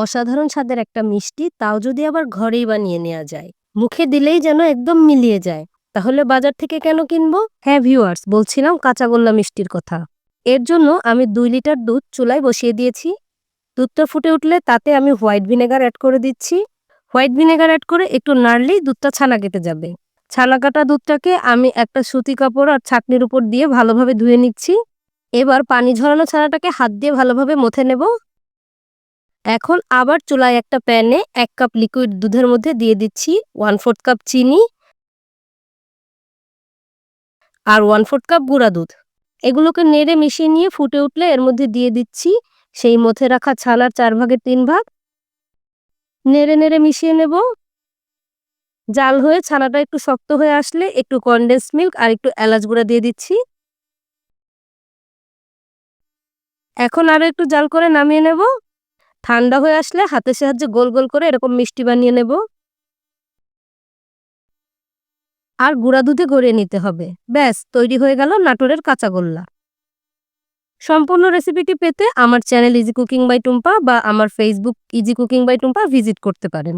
অসাধারণ স্বাদের একটা মিষ্টি, তাও যদি আবার ঘরেই বানিয়ে নেওয়া যায়। মুখে দিলেই যেন একদম মিলিয়ে যায়। তাহলে বাজার থেকে কেন কিনবো? হ্যাঁ ভিউয়ার্স, বলছিলাম কাঁচাগোল্লা মিষ্টির কথা। এর জন্য আমি দুই লিটার দুধ চুলায় বসিয়ে দিয়েছি। দুধটা ফুটে উঠলে তাতে আমি হোয়াইট ভিনেগার অ্যাড করে দিচ্ছি। হোয়াইট ভিনেগার অ্যাড করে একটু নাড়লেই দুধটা ছানা কেটে যাবে। ছানা কাটা দুধটাকে আমি একটা সুতি কাপড় আর ছাকনির উপর দিয়ে ভালোভাবে ধুয়ে নিচ্ছি। এবার পানি ঝরানো ছানাটাকে হাত দিয়ে ভালোভাবে মথে নেব। এখন আবার চুলায় একটা প্যানে এক কাপ লিকুইড দুধের মধ্যে দিয়ে দিচ্ছি ওয়ান ফোর্থ কাপ চিনি আর ওয়ান ফোর্থ কাপ গুঁড়া দুধ। এগুলোকে নেড়ে মিশিয়ে নিয়ে ফুটে উঠলে এর মধ্যে দিয়ে দিচ্ছি সেই মথে রাখা ছানার চার ভাগের তিন ভাগ। নেড়ে নেড়ে মিশিয়ে নেব। জাল হয়ে ছানাটা একটু শক্ত হয়ে আসলে একটু কনডেন্স মিল্ক আর একটু এলাচ গুঁড়া দিয়ে দিচ্ছি। এখন আরও একটু জাল করে নামিয়ে নেব। ঠান্ডা হয়ে আসলে হাতের সাহায্যে গোল গোল করে এরকম মিষ্টি বানিয়ে নেব। আর গুঁড়া দুধে গড়িয়ে নিতে হবে। ব্যাস, তৈরি হয়ে গেল নাটোরের কাঁচাগোল্লা সম্পূর্ণ রেসিপিটি পেতে আমার channel easy cooking by Tumpa বা আমার Facebook easy cooking by Tumpa visit করতে পারেন।